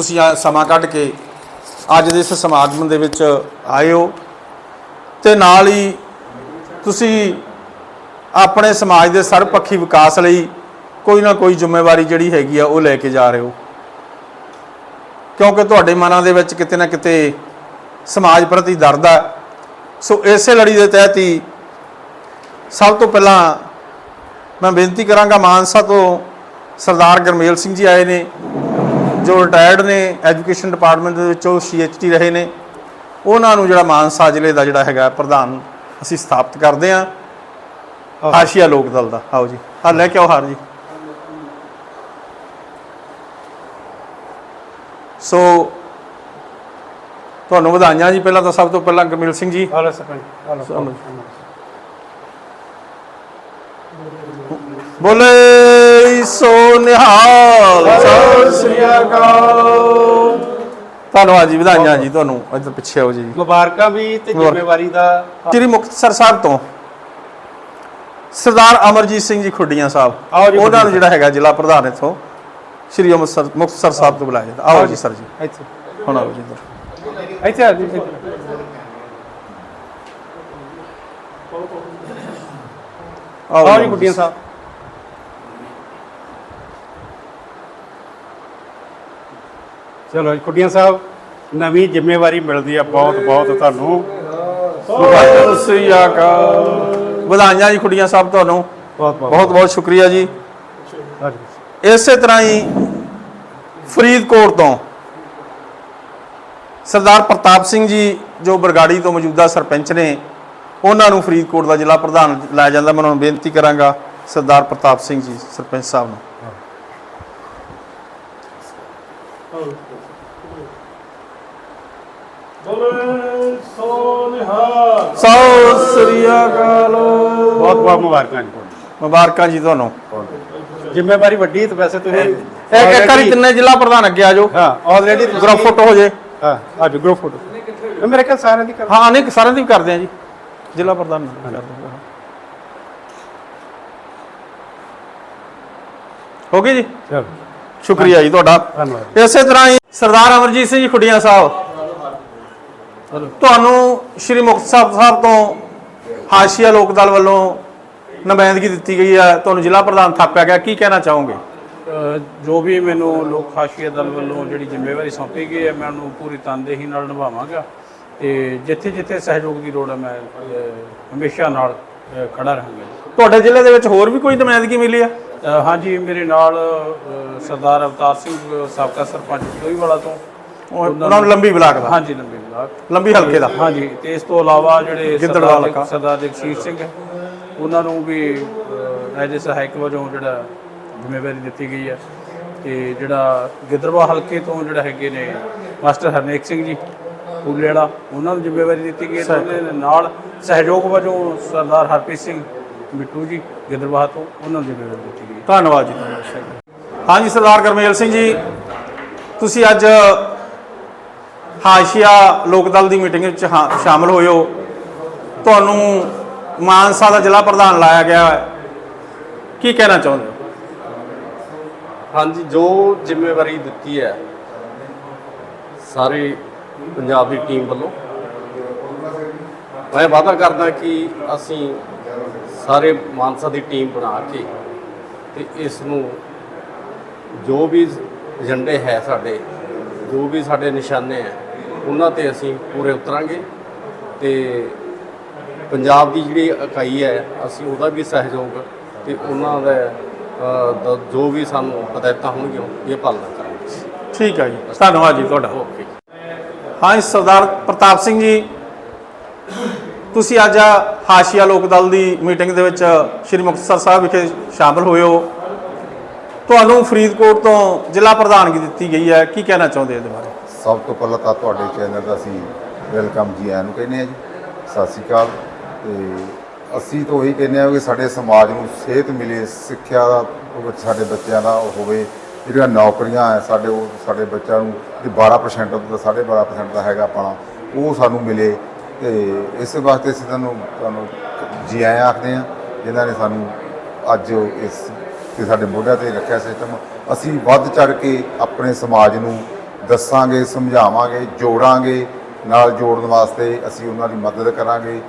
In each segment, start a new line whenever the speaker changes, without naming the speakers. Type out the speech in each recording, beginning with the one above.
ਤੁਸੀਂ ਸਮਾਂ ਕੱਢ ਕੇ ਅੱਜ ਦੇ ਇਸ ਸਮਾਗਮ ਦੇ ਵਿੱਚ ਆਏ ਹੋ ਤੇ ਨਾਲ ਹੀ ਤੁਸੀਂ ਆਪਣੇ ਸਮਾਜ ਦੇ ਸਰਬਪੱਖੀ ਵਿਕਾਸ ਲਈ ਕੋਈ ਨਾ ਕੋਈ ਜ਼ਿੰਮੇਵਾਰੀ ਜਿਹੜੀ ਹੈਗੀ ਆ ਉਹ ਲੈ ਕੇ ਜਾ ਰਹੇ ਹੋ। ਕਿਉਂਕਿ ਤੁਹਾਡੇ ਮਨਾਂ ਦੇ ਵਿੱਚ ਕਿਤੇ ਨਾ ਕਿਤੇ ਸਮਾਜ ਪ੍ਰਤੀ ਦਰਦ ਹੈ ਸੋ ਇਸੇ ਲੜੀ ਦੇ ਤਹਿਤ ਹੀ ਸਭ ਤੋਂ ਪਹਿਲਾਂ ਮੈਂ ਬੇਨਤੀ ਕਰਾਂਗਾ ਮਾਨਸਾ ਤੋਂ ਸਰਦਾਰ ਗਰਮੇਲ ਸਿੰਘ ਜੀ ਆਏ ਨੇ। ਜੋ ਰਿਟਾਇਰਡ ਨੇ ਐਜੂਕੇਸ਼ਨ ਡਿਪਾਰਟਮੈਂਟ ਦੇ ਵਿੱਚੋਂ ਸੀਐਚਟੀ ਰਹੇ ਨੇ ਉਹਨਾਂ ਨੂੰ ਜਿਹੜਾ ਮਾਨਸਾ ਜ਼ਿਲ੍ਹੇ ਦਾ ਜਿਹੜਾ ਹੈਗਾ ਪ੍ਰਧਾਨ ਅਸੀਂ ਸਥਾਪਿਤ ਕਰਦੇ ਹਾਂ ਆਸ਼ੀਆ ਲੋਕ ਦਲ ਦਾ। ਆਓ ਜੀ। ਆ ਲੈ ਕੇ ਆਓ ਹਾਰ ਜੀ। ਸੋ ਤੁਹਾਨੂੰ ਵਧਾਈਆਂ ਜੀ। ਪਹਿਲਾਂ ਤਾਂ ਸਭ ਤੋਂ ਪਹਿਲਾਂ ਗਰਮੇਲ ਸਿੰਘ ਜੀ।
ਹਾਲੋ ਸਰਪੰਚ ਹਾਲੋ
ਸਮਝ। ਬੋਲੇ ਸੋ ਨਿਹਾਲ ਸਤਿ ਸ੍ਰੀ ਅਕਾਲ। ਧੰਨਵਾਦ ਜੀ ਵਧਾਈਆਂ ਜੀ ਤੁਹਾਨੂੰ ਇੱਧਰ ਪਿੱਛੇ ਆਓ ਜੀ।
ਮੁਬਾਰਕਾਂ ਵੀ ਤੇ। ਜ਼ਿੰਮੇਵਾਰੀ ਦਾ
ਸ੍ਰੀ ਮੁਕਤਸਰ ਸਾਹਿਬ ਤੋਂ। ਸਰਦਾਰ ਅਮਰਜੀਤ ਸਿੰਘ ਜੀ ਖੁੱਡੀਆਂ ਸਾਹਿਬ।
ਆਓ ਜੀ,
ਉਹਨਾਂ ਨੂੰ
ਖੁੱਡੀਆਂ
ਜਿਹੜਾ ਹੈਗਾ ਜ਼ਿਲ੍ਹਾ ਪ੍ਰਧਾਨ ਇਥੋਂ ਸ੍ਰੀ ਅੰਮ੍ਰਿਤਸਰ ਮੁਕਤਸਰ ਸਾਹਿਬ ਤੋਂ ਬੁਲਾਇਆ ਜਾਂਦਾ। ਆਓ ਜੀ ਸਰ ਜੀ।
ਇੱਥੇ।
ਹੁਣ ਆਓ ਜੀ ਇੱਧਰ।
ਇੱਥੇ ਆ ਜੀ। ਆਓ ਜੀ ਗੁੱਡੀਆਂ ਸਾਹਿਬ। ਚਲੋ ਜੀ ਗੁੱਡੀਆਂ ਸਾਹਿਬ ਨਵੀਂ ਜ਼ਿੰਮੇਵਾਰੀ ਮਿਲਦੀ ਆ ਬਹੁਤ ਬਹੁਤ ਤੁਹਾਨੂੰ।
ਸਤਿ ਸ੍ਰੀ ਅਕਾਲ। ਵਧਾਈਆਂ ਜੀ ਖੁੱਡੀਆਂ ਸਾਹਿਬ ਤੁਹਾਨੂੰ।
ਬਹੁਤ ਬਹੁਤ।
ਸ਼ੁਕਰੀਆ ਜੀ। ਇਸੇ ਤਰ੍ਹਾਂ ਹੀ ਫਰੀਦਕੋਟ ਤੋਂ ਸਰਦਾਰ ਪ੍ਰਤਾਪ ਸਿੰਘ ਜੀ ਜੋ ਬਰਗਾੜੀ ਤੋਂ ਮੌਜੂਦਾ ਸਰਪੰਚ ਨੇ ਉਹਨਾਂ ਨੂੰ ਫਰੀਦਕੋਟ ਦਾ ਜ਼ਿਲ੍ਹਾ ਪ੍ਰਧਾਨ ਲਾਇਆ ਜਾਂਦਾ। ਮੈਂ ਉਹਨਾਂ ਨੂੰ ਬੇਨਤੀ ਕਰਾਂਗਾ ਸਰਦਾਰ ਪ੍ਰਤਾਪ ਸਿੰਘ ਜੀ ਸਰਪੰਚ ਸਾਹਿਬ ਨੂੰ। ਸਤਿ ਸ੍ਰੀ ਅਕਾਲ।
ਬਹੁਤ ਬਹੁਤ ਮੁਬਾਰਕਾਂ ਜੀ।
ਮੁਬਾਰਕਾਂ ਜੀ ਤੁਹਾਨੂੰ।
ਜ਼ਿੰਮੇਵਾਰੀ ਵੱਡੀ ਤੇ ਵੈਸੇ ਤੁਸੀਂ
ਇੱਕ ਇੱਕ ਵਾਰੀ ਤਿੰਨੇ ਜ਼ਿਲ੍ਹਾ ਪ੍ਰਧਾਨ ਅੱਗੇ ਆ ਜਾਓ।
ਹਾਂ ਆਲਰੇਡੀ
ਗਰੁੱਪ ਫੋਟੋ ਹੋ ਜੇ।
ਹਾਂ ਆ ਜੀ ਗਰੁੱਪ ਫੋਟੋ ਮੇਰੇ ਕੋਲ ਸਾਰਿਆਂ ਦੀ ਕਰ
ਹਾਂ ਨਹੀਂ ਸਾਰਿਆਂ ਦੀ ਵੀ ਕਰਦੇ ਆ ਜੀ। ਜ਼ਿਲ੍ਹਾ ਪ੍ਰਧਾਨ ਕਰਦੇ। ਹੋ। ਗਈ ਜੀ?
ਚਲੋ।
ਸ਼ੁਕਰੀਆ ਜੀ ਤੁਹਾਡਾ।
ਧੰਨਵਾਦ।
ਇਸੇ ਤਰ੍ਹਾਂ ਹੀ ਸਰਦਾਰ ਅਮਰਜੀਤ ਸਿੰਘ ਜੀ ਖੁੱਡੀਆਂ ਸਾਹਿਬ। ਤੁਹਾਨੂੰ ਸ਼੍ਰੀ ਮੁਕਤਸਰ ਸਾਹਿਬ ਤੋਂ ਹਾਸ਼ੀਆ ਲੋਕ ਦਲ ਵੱਲੋਂ ਨੁਮਾਇੰਦਗੀ ਦਿੱਤੀ ਗਈ ਹੈ ਤੁਹਾਨੂੰ ਜ਼ਿਲ੍ਹਾ ਪ੍ਰਧਾਨ ਥਾਪਿਆ ਗਿਆ ਕੀ ਕਹਿਣਾ ਚਾਹੋਗੇ?
ਜੋ ਵੀ ਮੈਨੂੰ ਲੋਕ ਹਾਸ਼ੀਆ ਦਲ ਵੱਲੋਂ ਜਿਹੜੀ ਜ਼ਿੰਮੇਵਾਰੀ ਸੌਂਪੀ ਗਈ ਹੈ ਮੈਂ ਉਹਨੂੰ ਪੂਰੀ ਤਨਦੇਹੀ ਨਾਲ ਨਿਭਾਵਾਂਗਾ ਤੇ ਜਿੱਥੇ ਜਿੱਥੇ ਸਹਿਯੋਗ ਦੀ ਲੋੜ ਹੈ ਮੈਂ ਹਮੇਸ਼ਾ ਨਾਲ ਖੜਾ ਰਹਾਂਗਾ
ਤੁਹਾਡੇ ਜ਼ਿਲ੍ਹੇ ਦੇ ਵਿੱਚ ਹੋਰ ਵੀ ਕੋਈ ਨੁਮਾਇੰਦਗੀ ਮਿਲੀ
ਅ, ਹਾਂਜੀ ਮੇਰੇ ਨਾਲ ਸਰਦਾਰ ਅਵਤਾਰ ਸਿੰਘ ਸਾਬਕਾ ਸਰਪੰਚ ਲੋਹੀਵਾਲਾ ਤੋਂ
ਉਹਨਾਂ ਨੂੰ ਲੰਬੀ ਬਲਾਕ ਦਾ।
ਹਾਂਜੀ ਲੰਬੇ ਬਲਾਕ।
ਲੰਬੀ ਹਲਕੇ ਦਾ।
ਹਾਂਜੀ ਤੇ ਇਸ ਤੋਂ ਇਲਾਵਾ ਜਿਹੜੇ ਸਰਦਾਰ। ਸਰਦਾਰ ਜਗਸੀਰ ਸਿੰਘ ਹੈ ਉਹਨਾਂ ਨੂੰ ਵੀ ਐਜ ਸਹਾਇਕ ਵਜੋਂ ਜਿਹੜਾ ਜ਼ਿੰਮੇਵਾਰੀ ਦਿੱਤੀ ਗਈ ਹੈ। ਤੇ ਜਿਹੜਾ ਗਿੱਦੜਵਾ ਹਲਕੇ ਤੋਂ ਜਿਹੜਾ ਹੈਗੇ ਨੇ ਮਾਸਟਰ ਹਰਨੇਕ ਸਿੰਘ ਜੀ ਫੂਲੇ ਵਾਲਾ ਉਹਨਾਂ ਨੂੰ ਜ਼ਿੰਮੇਵਾਰੀ ਦਿੱਤੀ ਗਈ ਹੈ ਨਾਲ ਸਹਿਯੋਗ ਵਜੋਂ ਸਰਦਾਰ ਹਰਪ੍ਰੀਤ ਸਿੰਘ ਮਿੱਟੂ ਜੀ ਗਿੱਦੜਵਾ ਤੋਂ ਉਹਨਾਂ ਨੂੰ ਜ਼ਿੰਮੇਵਾਰੀ ਦਿੱਤੀ ਗਈ
ਧੰਨਵਾਦ ਜੀ। ਹਾਂਜੀ ਸਰਦਾਰ ਗਰਮੇਲ ਸਿੰਘ ਜੀ ਤੁਸੀਂ ਅੱਜ ਹਾਸ਼ੀਆ ਲੋਕ ਦਲ ਦੀ ਮੀਟਿੰਗ ਵਿੱਚ ਹਾਂ- ਸ਼ਾਮਲ ਹੋਏ ਹੋ ਤੁਹਾਨੂੰ ਮਾਨਸਾ ਦਾ ਜ਼ਿਲ੍ਹਾ ਪ੍ਰਧਾਨ ਲਾਇਆ ਗਿਆ ਹੈ ਕੀ ਕਹਿਣਾ ਚਾਹੁੰਦੇ ਹੋ?
ਹਾਂਜੀ, ਜੋ ਜ਼ਿੰਮੇਵਾਰੀ ਦਿੱਤੀ ਹੈ, ਸਾਰੇ ਪੰਜਾਬ ਦੀ ਟੀਮ ਵੱਲੋਂ। ਮੈਂ ਵਾਅਦਾ ਕਰਦਾ ਕਿ ਅਸੀਂ ਸਾਰੇ ਮਾਨਸਾ ਦੀ ਟੀਮ ਬਣਾ ਕੇ ਤੇ ਇਸ ਨੂੰ ਜੋ ਵੀ ਏਜੰਡੇ ਹੈ ਸਾਡੇ, ਜੋ ਵੀ ਸਾਡੇ ਨਿਸ਼ਾਨੇ ਹੈ ਉਹਨਾਂ ਤੇ ਅਸੀਂ ਪੂਰੇ ਉਤਰਾਂਗੇ ਤੇ ਪੰਜਾਬ ਦੀ ਜਿਹੜੀ ਇਕਾਈ ਹੈ ਅਸੀਂ ਉਹਦਾ ਵੀ ਸਹਿਯੋਗ ਤੇ ਉਹਨਾਂ ਦਾ ਜੋ ਵੀ ਸਾਨੂੰ ਹਦਾਇਤਾਂ ਹੋਣਗੀਆਂ ਇਹ ਪਾਲਣਾ ਕਰਾਂਗੇ
ਠੀਕ ਹੈ ਜੀ। ਧੰਨਵਾਦ ਜੀ ਤੁਹਾਡਾ।
ਓਕੇ
ਹਾਂਜੀ ਸਰਦਾਰ ਪ੍ਰਤਾਪ ਸਿੰਘ ਜੀ ਤੁਸੀਂ ਅੱਜ ਹਾਸ਼ੀਆ ਲੋਕ ਦਲ ਦੀ ਮੀਟਿੰਗ ਦੇ ਵਿੱਚ ਸ਼੍ਰੀ ਮੁਕਤਸਰ ਸਾਹਿਬ ਵਿਖੇ ਸ਼ਾਮਲ ਹੋਏ ਹੋ। ਤੁਹਾਨੂੰ ਫਰੀਦਕੋਟ ਤੋਂ ਜ਼ਿਲ੍ਹਾ ਪ੍ਰਧਾਨਗੀ ਦਿੱਤੀ ਗਈ ਹੈ। ਕੀ ਕਹਿਣਾ ਚਾਹੁੰਦੇ ਇਹਦੇ ਬਾਰੇ?
ਸਭ ਤੋਂ ਪਹਿਲਾਂ ਤਾਂ ਤੁਹਾਡੇ ਚੈਨਲ ਦਾ ਅਸੀਂ ਵੈਲਕਮ ਜੀ ਆਇਆਂ ਨੂੰ ਕਹਿੰਦੇ ਆ ਜੀ। ਸਤਿ ਸ਼੍ਰੀ ਅਕਾਲ। ਤੇ ਅਸੀਂ ਤਾਂ ਉਹੀ ਕਹਿੰਦੇ ਆ ਕਿ ਸਾਡੇ ਸਮਾਜ ਨੂੰ ਸਿਹਤ ਮਿਲੇ, ਸਿੱਖਿਆ ਦਾ ਸਾਡੇ ਬੱਚਿਆਂ ਦਾ ਹੋਵੇ, ਜਿਹੜੀਆਂ ਨੌਕਰੀਆਂ ਹੈ ਸਾਡੇ ਉਹ ਸਾਡੇ ਬੱਚਿਆਂ ਨੂੰ, ਜੇ 12% ਦਾ 12.5% ਦਾ ਹੈਗਾ ਆਪਣਾ, ਉਹ ਸਾਨੂੰ ਮਿਲੇ। ਤੇ ਇਸ ਵਾਸਤੇ ਅਸੀਂ ਤੁਹਾਨੂੰ ਤੁਹਾਨੂੰ ਜੀ ਆਇਆਂ ਆਖਦੇ ਆ ਜਿਨ੍ਹਾਂ ਨੇ ਸਾਨੂੰ ਅੱਜ ਇਸ, ਤੇ ਸਾਡੇ ਮੋਢਿਆਂ ਤੇ ਰੱਖਿਆ ਸਿਸਟਮ ਅਸੀਂ ਵੱਧ ਚੜ ਕੇ ਆਪਣੇ ਸਮਾਜ ਨੂੰ ਦੱਸਾਂਗੇ ਸਮਝਾਵਾਂਗੇ ਜੋੜਾਂਗੇ ਨਾਲ ਜੋੜਨ ਵਾਸਤੇ ਅਸੀਂ ਉਹਨਾਂ ਦੀ ਮਦਦ ਕਰਾਂਗੇ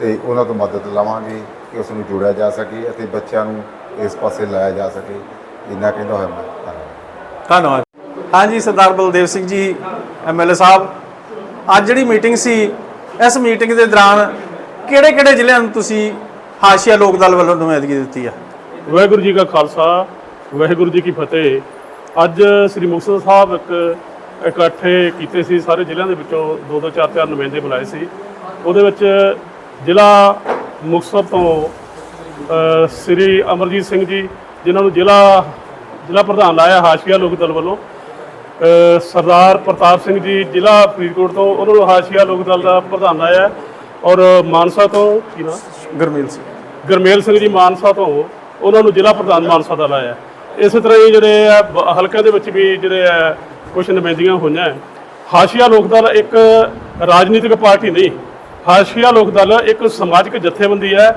ਤੇ ਉਹਨਾਂ ਤੋਂ ਮਦਦ ਲਵਾਂਗੇ ਕਿ ਉਸ ਨੂੰ ਜੋੜਿਆ ਜਾ ਸਕੇ ਅਤੇ ਬੱਚਿਆਂ ਨੂੰ ਇਸ ਪਾਸੇ ਲਾਇਆ ਜਾ ਸਕੇ। ਇੰਨਾ ਕਹਿੰਦਾ ਹੋਇਆ ਮੈਂ। ਧੰਨਵਾਦ।
ਧੰਨਵਾਦ। ਹਾਂਜੀ ਸਰਦਾਰ ਬਲਦੇਵ ਸਿੰਘ ਜੀ ਐਮਐਲਏ ਸਾਹਿਬ ਅੱਜ ਜਿਹੜੀ ਮੀਟਿੰਗ ਸੀ ਇਸ ਮੀਟਿੰਗ ਦੇ ਦੌਰਾਨ ਕਿਹੜੇ ਕਿਹੜੇ ਜ਼ਿਲ੍ਹਿਆਂ ਨੂੰ ਤੁਸੀਂ ਹਾਸ਼ੀਆ ਲੋਕ ਦਲ ਵੱਲੋਂ ਨੁਮਾਇੰਦਗੀ ਦਿੱਤੀ ਆ?
ਵਾਹਿਗੁਰੂ ਜੀ ਕਾ ਖਾਲਸਾ ਵਾਹਿਗੁਰੂ ਜੀ ਕੀ ਫਤਿਹ। ਅੱਜ ਸ੍ਰੀ ਮੁਕਤਸਰ ਸਾਹਿਬ ਇੱਕ ਇਕੱਠੇ ਕੀਤੇ ਸੀ ਸਾਰੇ ਜ਼ਿਲ੍ਹਿਆਂ ਦੇ ਵਿੱਚੋਂ ਦੋ ਦੋ ਚਾਰ ਚਾਰ ਨੁਮਾਇੰਦੇ ਬੁਲਾਏ ਸੀ। ਉਹਦੇ ਵਿੱਚ ਜ਼ਿਲ੍ਹਾ ਮੁਕਤਸਰ ਤੋਂ ਸ੍ਰੀ ਅਮਰਜੀਤ ਸਿੰਘ ਜੀ ਜਿਨ੍ਹਾਂ ਨੂੰ ਜ਼ਿਲ੍ਹਾ ਜ਼ਿਲ੍ਹਾ ਪ੍ਰਧਾਨ ਲਾਇਆ ਹਾਸ਼ੀਆ ਲੋਕ ਦਲ ਵੱਲੋਂ। ਸਰਦਾਰ ਪ੍ਰਤਾਪ ਸਿੰਘ ਜੀ ਜ਼ਿਲ੍ਹਾ ਫਰੀਦਕੋਟ ਤੋਂ ਉਹਨਾਂ ਨੂੰ ਹਾਸ਼ੀਆ ਲੋਕ ਦਲ ਦਾ ਪ੍ਰਧਾਨ ਲਾਇਆ। ਔਰ ਮਾਨਸਾ ਤੋਂ ਕੀ ਨਾਮ
ਗੁਰਮੀਲ ਸਿੰਘ।
ਗਰਮੇਲ ਸਿੰਘ ਜੀ ਮਾਨਸਾ ਤੋਂ ਉਹਨਾਂ ਨੂੰ ਜ਼ਿਲ੍ਹਾ ਪ੍ਰਧਾਨ ਮਾਨਸਾ ਦਾ ਲਾਇਆ। ਇਸੇ ਤਰ੍ਹਾਂ ਹੀ ਜਿਹੜੇ ਹਲਕਿਆਂ ਦੇ ਵਿੱਚ ਵੀ ਜਿਹੜੇ ਆ ਕੁਝ ਨੁਮਾਇੰਦੀਆਂ ਹੋਈਆਂ। ਹੈ। ਹਾਸ਼ੀਆ ਲੋਕ ਦਲ ਇੱਕ ਰਾਜਨੀਤਿਕ ਪਾਰਟੀ ਨਹੀਂ, ਹਾਸ਼ੀਆ ਲੋਕ ਦਲ ਇੱਕ ਸਮਾਜਿਕ ਜਥੇਬੰਦੀ ਹੈ।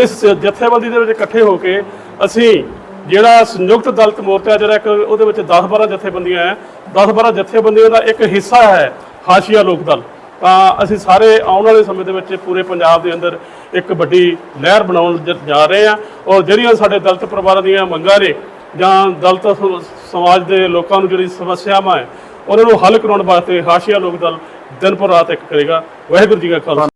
ਇਸ ਜਥੇਬੰਦੀ ਦੇ ਵਿੱਚ ਇਕੱਠੇ ਹੋ ਕੇ ਅਸੀਂ ਜਿਹੜਾ ਸੰਯੁਕਤ ਦਲਤ ਮੋਰਚਾ ਜਿਹੜਾ ਇੱਕ, ਉਹਦੇ ਵਿੱਚ 10 12 ਜਥੇਬੰਦੀਆਂ ਹੈ। 10 12 ਜਥੇਬੰਦੀਆਂ ਦਾ ਇੱਕ ਹਿੱਸਾ ਹੈ ਹਾਸ਼ੀਆ ਲੋਕ ਦਲ ਤਾਂ ਅਸੀਂ ਸਾਰੇ ਆਉਣ ਵਾਲੇ ਸਮੇਂ ਦੇ ਵਿੱਚ ਪੂਰੇ ਪੰਜਾਬ ਦੇ ਅੰਦਰ ਇੱਕ ਵੱਡੀ ਲਹਿਰ ਬਣਾਉਣ ਜਾ ਰਹੇ ਹਾਂ ਔਰ ਜਿਹੜੀਆਂ ਸਾਡੇ ਦਲਤ ਪਰਿਵਾਰਾਂ ਦੀਆਂ ਮੰਗਾਂ ਨੇ ਜਾਂ ਦਲਿਤ ਸ- ਸਮਾਜ ਦੇ ਲੋਕਾਂ ਨੂੰ ਜਿਹੜੀ ਸਮੱਸਿਆਵਾਂ ਹੈ, ਉਹਨਾਂ ਨੂੰ ਹੱਲ ਕਰਾਉਣ ਵਾਸਤੇ ਹਾਸ਼ੀਆ ਲੋਕ ਦਲ ਦਿਨ ਪਰ ਰਾਤ ਇੱਕ ਕਰੇਗਾ। ਵਾਹਿਗੁਰੂ ਜੀ ਕਾ ਖਾਲਸਾ।